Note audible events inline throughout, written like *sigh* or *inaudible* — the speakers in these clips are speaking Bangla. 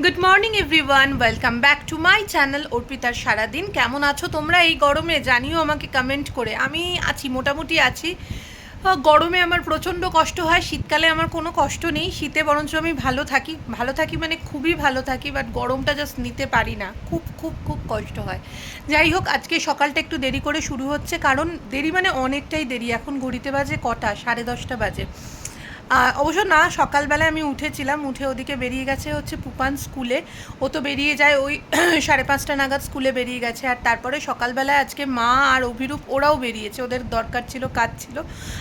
Good morning everyone welcome back to my channel অর্পিতার সারাদিন কেমন আছো তোমরা এই গরমে? জানিও আমাকে কমেন্ট করে। আমি আছি, মোটামুটি আছি। গরমে আমার প্রচণ্ড কষ্ট হয়। শীতকালে আমার কোনো কষ্ট নেই। শীতে বরঞ্চ আমি ভালো থাকি। ভালো থাকি মানে খুবই ভালো থাকি বাট গরমটা জাস্ট নিতে পারি না। খুব খুব খুব কষ্ট হয়। যাই হোক, আজকে সকালটা একটু দেরি করে শুরু হচ্ছে। কারণ দেরি মানে অনেকটাই দেরি। এখন ঘড়িতে বাজে কটা? সাড়ে দশটা বাজে। অবশ্য না, সকালবেলায় আমি উঠেছিলাম, উঠে ওদিকে বেরিয়ে গেছে হচ্ছে পুপান স্কুলে। ও তো বেরিয়ে যায় ওই *clears throat* সাড়ে পাঁচটা নাগাদ স্কুলে বেরিয়ে গেছে। আর তারপরে সকালবেলায় আজকে মা আর অভিরূপ, ওরাও বেরিয়েছে, ওদের দরকার ছিল, কাজ ছিল।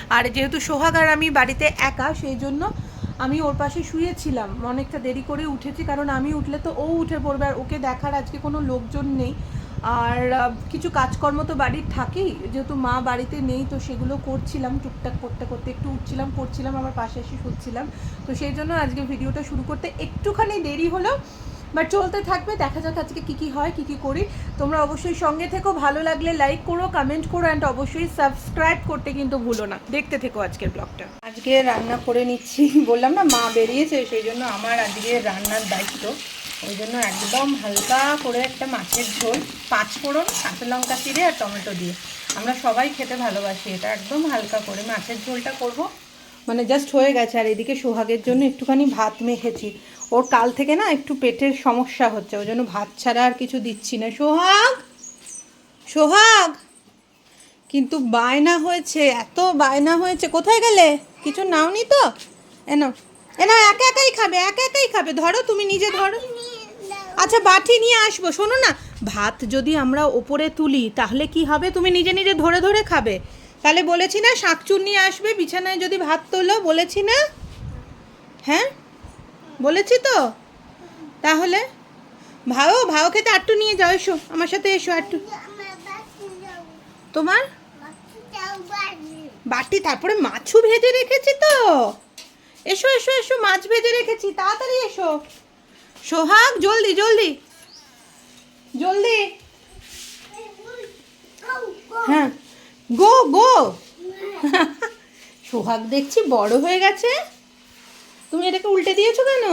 আর যেহেতু সোহাগ আর আমি বাড়িতে একা, সেই জন্য আমি ওর পাশে শুয়েছিলাম। অনেকটা দেরি করে উঠেছি, কারণ আমি উঠলে তো ও উঠে পড়বে, আর ওকে দেখার আজকে কোনো লোকজন নেই। আর কিছু কাজকর্ম তো বাড়ির থাকেই। যেহেতু মা বাড়িতে নেই, তো সেগুলো করছিলাম, টুকটাক করতে করতে একটু উঠছিলাম করছিলাম আমার পাশে এসে শুচ্ছিলাম। তো সেই জন্য আজকে ভিডিওটা শুরু করতে একটুখানি দেরি হলো বাট চলতে থাকবে, দেখা যাক আজকে কী কী হয়, কী কী করি। তোমরা অবশ্যই সঙ্গে থেকো, ভালো লাগলে লাইক করো কমেন্ট করো অ্যান্ড অবশ্যই সাবস্ক্রাইব করতে কিন্তু ভুলো না। দেখতে থেকো আজকের ব্লগটা আজকে রান্না করে নিচ্ছি, বললাম না, মা বেরিয়েছে, সেই জন্য আমার আজকে রান্নার দায়িত্ব। ওই জন্য একদম হালকা করে একটা মাছের ঝোল পাঁচ ফোড়ন কাঁচা লঙ্কা চিড়ে আর টমেটো দিয়ে। আমরা সবাই খেতে ভালোবাসি এটা, একদম হালকা করে মাছের ঝোলটা করব। মানে জাস্ট হয়ে গেছে, আর এদিকে সোহাগের জন্য একটুখানি ভাত মেখেছি। ওর কাল থেকে না একটু পেটের সমস্যা হচ্ছে, ওই জন্য ভাত ছাড়া আর কিছু দিচ্ছি না। সোহাগ! সোহাগ! কিন্তু বায়না হয়েছে, এত বায়না হয়েছে। কোথায় গেলে? কিছু নাওনি তো? এনো এনো একা একাই খাবে, একা একাই খাবে। ধরো তুমি নিজে ধরো। আচ্ছা বাটি নিয়ে আসব। শোনো না, ভাত যদি আমরা ওপরে তুলি, তাহলে কি হবে? তুমি নিজে নিজে ধরে ধরে খাবে। তাহলে বলেছি না শাকচুর নিয়ে আসবে, বিছানায় যদি ভাত তোলো, বলেছি না? হ্যাঁ? বলেছি তো? তাহলে? ভাও ভাও খেতে আটটু নিয়ে যাও, এসো। আমার সাথে এসো আটটু। তোমার? বাটি, তারপরে মাছও ভেজে রেখেছি তো। এসো এসো এসো, মাছ ভেজে রেখেছি। তাড়াতাড়ি এসো। সোহাগ, জলদি জলদি। জলদি। হ্যাঁ। গো গো। সোহাগ দেখছি বড় হয়ে গেছে। তুমি এটাকে উল্টে দিয়েছ কেন?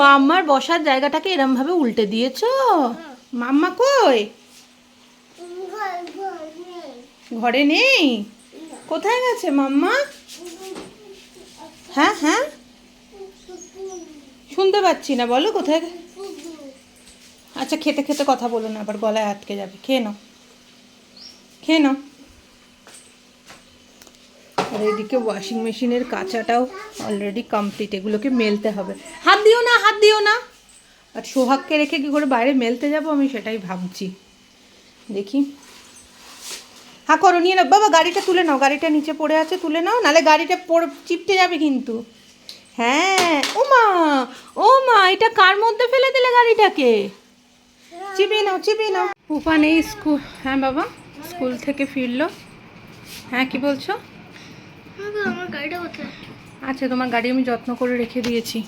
মাম্মার বসার জায়গাটাকে এরম ভাবে উল্টে দিয়েছ? মাম্মা কই? ঘরে নেই? কোথায় গেছে মাম্মা? হ্যাঁ হ্যাঁ। শুনতে পাচ্ছি না, বলো কোথায়? আচ্ছা খেতে খেতে কথা বলো না আবার গলায় আটকে যাবে। খেয়ে নাও। খেয়ে নাও। আর এদিকে ওয়াশিং মেশিনের কাঁচাটাও অলরেডি কমপ্লিট এগুলোকে মেলতে হবে। হাত দিও না, হাত দিও না। আর সোহাগকে রেখে কি করে বাইরে মেলতে যাব আমি সেটাই ভাবছি। দেখি। হ্যাঁ করো, নিয়ে নাও। বাবা, গাড়িটা তুলে নাও। গাড়িটা নিচে পড়ে আছে, তুলে নাও। নালে গাড়িটা পড়ে, চিপটে যাবে কিন্তু। হ্যাঁ ও মা ও মা এটা কার মধ্যে ফেলে দিলে গাড়িটাকে? চিবিয়ে নাও চিবিয়ে নাও। নেই স্কুল হ্যাঁ বাবা স্কুল থেকে ফিরলো। হ্যাঁ কি বলছো? আমার গাড়িটা কোথায়? আচ্ছা তোমার গাড়ি আমি যত্ন করে রেখে দিয়েছি।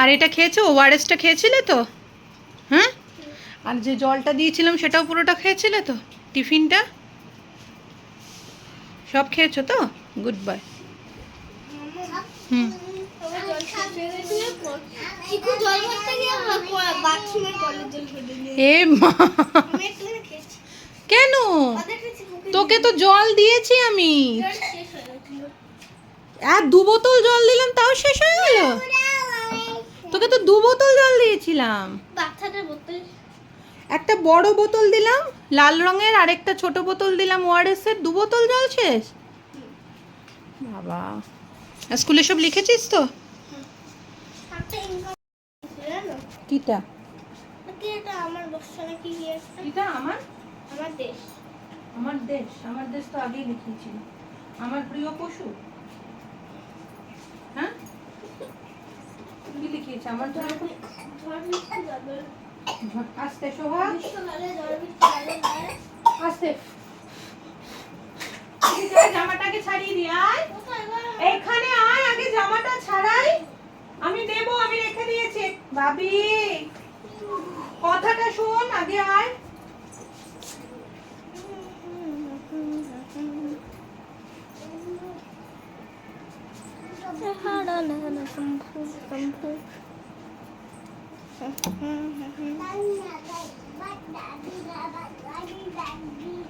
আর এটা খেয়েছো? ওআরএসটা খেয়েছিলে তো? হ্যাঁ? আর যে জলটা দিয়েছিলাম সেটাও পুরোটা খেয়েছিলে তো? টিফিনটা? সব খেয়েছো তো? গুড বাই হুম। এ মা। কেন? তোকে তো জল দিয়েছি আমি। আর দু বোতল জল দিলাম, তাও শেষ হয়ে গেল? তোকে তো দু বোতল জল দিয়েছিলাম। একটা বড় বোতল দিলাম, লাল রঙের আর একটা ছোট বোতল দিলাম ওআরএস এর। দু বোতল জল শেষ? বাবা। স্কুলে সব লিখেছিস তো? জানো কিটা আমার বর্ষা নাকি কিটা আমার? আমার দেশ। আমার দেশ। আমার দেশ তো আগেই লিখিয়েছিল আমার প্রিয় পশু? হ্যাঁ? কি লিখিয়েছে? আমার ঝড় বৃষ্টি আস্তে। সোহা আস্তে জামাটাকে ছাড়িয়ে দি আয়। এখানে আয় আগে জামাটা ছাড়াই। আমি দেবো আমি রেখে দিয়েছি। ভাবি কথাটা শোন আগে আয়।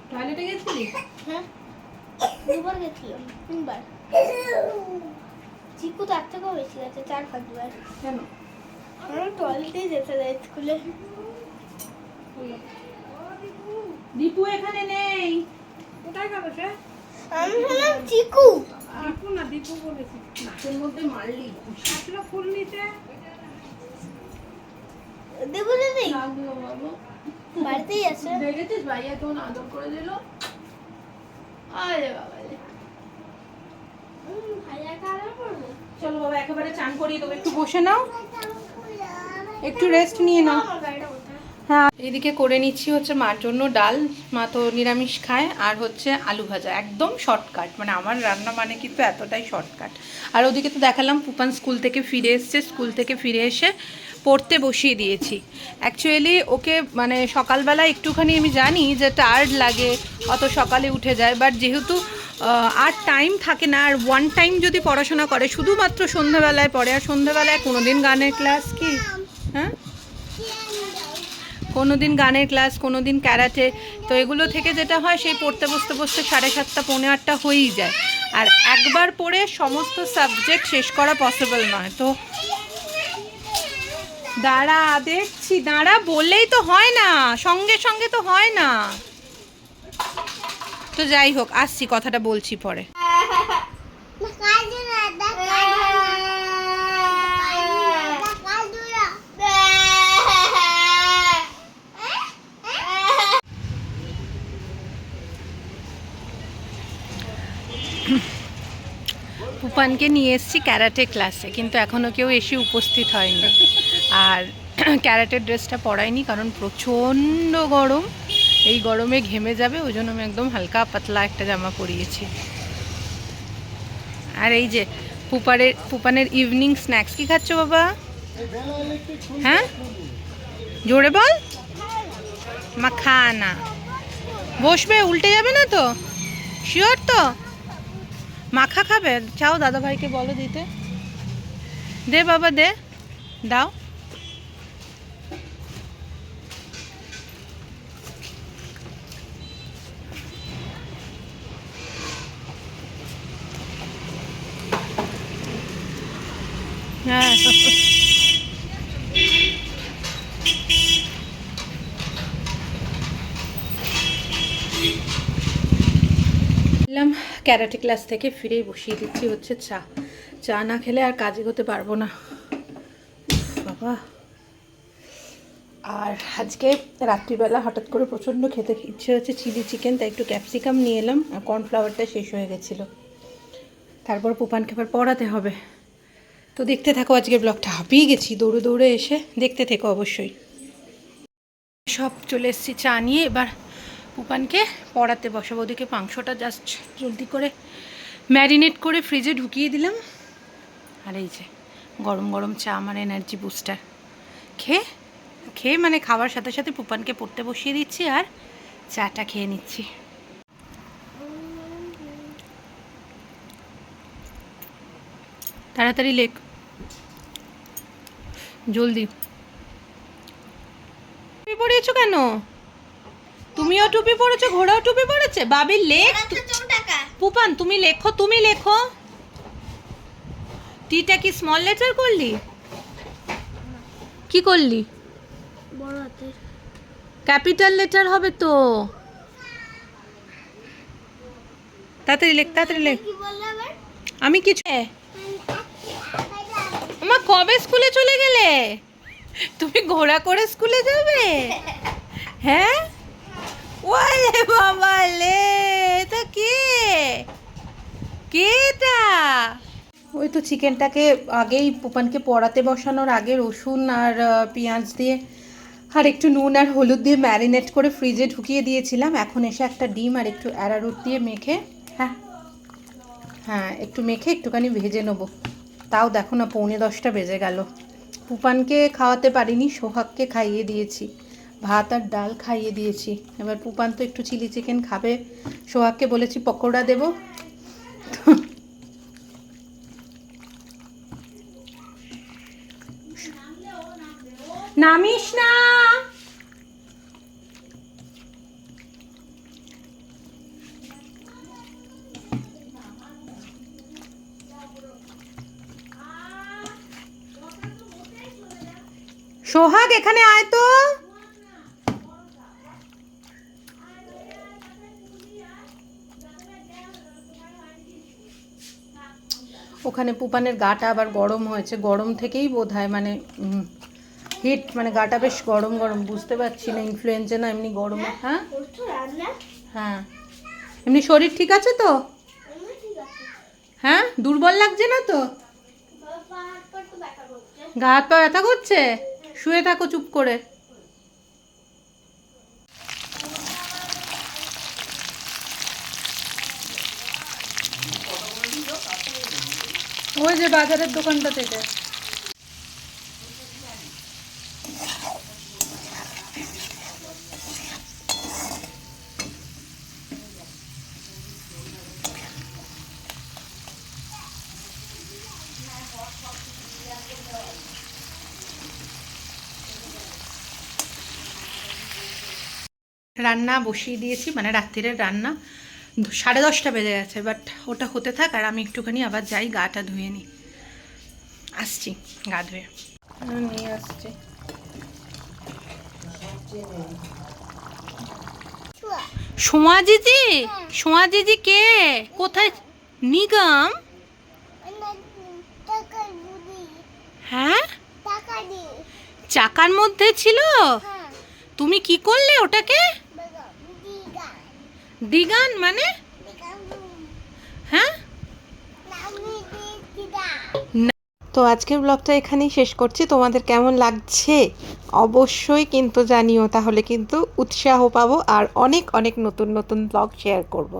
টয়লেটে গেছিলি হ্যাঁ। দুবার গেছিলাম তিনবার। *laughs* চিকু তার থেকেও বেশি গেছে চার পাঁচবার কেন? আমার টয়লেটেই যেতে স্কুলে। দীপু এখানে নেই। কোথায় গেল সে? আমি ভাবলাম চিকু দীপু না দীপু বলেছি। নাকের মধ্যে মারলি। আসলো ফুল নিতে। দেবো লাগল বাবু। বাড়িতেই আছে। দেখেছিস ভাইয়া কেমন আদর করে দিল? আরে বাবা রে। ভাইয়া চলো বাবা একেবারে চান করিয়ে দেবো একটু বসে নাও। একটু রেস্ট নিয়ে নাও। কোথায় হ্যাঁ এদিকে করে নিচ্ছি হচ্ছে মার জন্য ডাল। মা তো নিরামিষ খায় আর হচ্ছে আলু ভাজা একদম শর্টকাট মানে আমার রান্না মানে কিন্তু এতটাই শর্টকাট আর ওদিকে তো দেখালাম পুপান স্কুল থেকে ফিরে এসছে স্কুল থেকে ফিরে এসে পড়তে বসিয়ে দিয়েছি। অ্যাকচুয়ালি ওকে মানে সকালবেলা একটুখানি আমি জানি যে টায়ার্ড লাগে অত সকালে উঠে যায় বাট যেহেতু আর টাইম থাকে না, আর ওয়ান টাইম যদি পড়াশোনা করে, শুধুমাত্র সন্ধ্যাবেলায় পড়ে, আর সন্ধ্যাবেলায় কোনো দিন গানের ক্লাস কি? হ্যাঁ? কোনো দিন গানের ক্লাস কোনো দিন ক্যারাটে তো এগুলো থেকে যেটা হয়, সেই পড়তে বসতে বসতে সাড়ে সাতটা, পৌনে আটটা হয়েই যায়। আর একবার পড়ে সমস্ত সাবজেক্ট শেষ করা পসিবল নয়। তো দাঁড়া, দেখছি, দাঁড়া, বললেই তো হয় না, সঙ্গে সঙ্গে তো হয় না। তো যাই হোক, আসছি, কথাটা বলছি পরে। পুপানকে নিয়ে এসেছি ক্যারাটে ক্লাসে, কিন্তু এখনও কেউ এসে উপস্থিত হয়নি। আর ক্যারাটের ড্রেসটা পরাইনি, কারণ প্রচণ্ড গরম। এই গরমে ঘেমে যাবে, ওই জন্য আমি একদম হালকা পাতলা একটা জামা পরিয়েছি। আর এই যে পুপারের পুপানের ইভিনিং স্ন্যাক্স কি খাচ্ছ বাবা? হ্যাঁ? জোরে বল। মাখানা। বসবে, উল্টে যাবে না তো? শিওর তো? মাখা খাবে? চাও দাদা ভাইকে বলো দিতে। দে বাবা, দে। দাও। হ্যাঁ। এলাম ক্যারাটে ক্লাস থেকে ফিরেই বসিয়ে দিচ্ছি হচ্ছে চা। চা না খেলে আর কাজে করতে পারব না। বাবা। আর আজকে রাত্রিবেলা হঠাৎ করে প্রচণ্ড খেতে ইচ্ছে হচ্ছে চিলি চিকেন, তাই একটু ক্যাপসিকাম নিয়ে এলাম কর্নফ্লাওয়ারটা শেষ হয়ে গেছিল। তারপর পুপানকে আবার পড়াতে হবে। তো দেখতে থাকো, আজকের ব্লগটা হাঁপিয়ে গেছি, দৌড়ে দৌড়ে এসে দেখতে থেকো অবশ্যই। সব চলে এসেছি চা নিয়ে, এবার পুপানকে পড়াতে বসাবো। ওদিকে মাংসটা জাস্ট জলদি করে ম্যারিনেট করে ফ্রিজে ঢুকিয়ে দিলাম। আর এই যে, গরম গরম চা, আমার এনার্জি বুস্টার খেয়ে খেয়ে মানে খাওয়ার সাথে সাথে পুপানকে পড়তে বসিয়ে দিচ্ছি আর চাটা খেয়ে নিচ্ছি। তাড়াতাড়ি লেখ জলদি। টুপি পরিয়েছো কেন? তুমিও টুপি পরেছো ঘোড়াও টুপি পরেছে? বাবির লেখ পুপান তুমি লেখো তুমি লেখো। টিটা কি স্মল লেটার করলি? কি করলি? ক্যাপিটাল লেটার হবে তো। তাড়াতাড়ি লেখ তাড়াতাড়ি লেখ। আমি কিছু কবে স্কুলে চলে গেলে? তুমি ঘোড়া করে স্কুলে যাবে? হ্যাঁ? ওলে বাবা লে, এটা কে? কে এটা ওই তো চিকেনটাকে আগেই পোপানকে পড়াতে বসানোর আগে রসুন আর পেঁয়াজ দিয়ে আর একটু নুন আর হলুদ দিয়ে ম্যারিনেট করে ফ্রিজে ঢুকিয়ে দিয়েছিলাম। এখন এসে একটা ডিম আর একটু অ্যারারুট দিয়ে মেখে হ্যাঁ হ্যাঁ একটু মেখে একটুখানি ভেজে নেব। তাও দেখো না, পৌনে দশটা বেজে গেল। পুপানকে খাওয়াতে পারিনি, সোহাগকে খাইয়ে দিয়েছি। ভাত আর ডাল খাইয়ে দিয়েছি। এবার পুপান তো একটু চিলি চিকেন খাবে। সোহাগকে বলেছি, পকোড়া দেবো। নামিস না। সোহাগ এখানে আয় তো। ওখানে পুপানের গাটা আবার গরম হয়েছে। গরম থেকেই বোধ হয় মানে হিট মানে গাটা বেশ গরম গরম বুঝতে পারছি না ইনফ্লুয়েঞ্জা না এমনি গরমে হ্যাঁ হ্যাঁ? এমনি শরীর ঠিক আছে তো? হ্যাঁ? দুর্বল লাগছে না তো? গা হাত পা ব্যথা করছে? শুয়ে থাকো চুপ করে। ওই যে বাজারের দোকানটা থেকে। রান্না বসিয়ে দিয়েছি মানে রাত্রিরের রান্না। সাড়ে দশটা বেজে গেছে বাট ওটা হতে থাক আর আমি একটুখানি আবার যাই গাটা ধুয়ে নিই। আসছি গা ধুয়ে। নিয়ে আসছি। সোমা দিদি সোমা দিদি কে? কোথায়? নিগম? হ্যাঁ? চাকার মধ্যে ছিল? হ্যাঁ। তুমি কি করলে ওটাকে? দিগান মানে? হ্যাঁ? তো আজকের ব্লগটা এখানেই শেষ করছি। তোমাদের কেমন লাগছে? অবশ্যই কিন্তু জানিও, তাহলে কিন্তু উৎসাহ পাবো আর অনেক অনেক নতুন নতুন ব্লগ শেয়ার করব।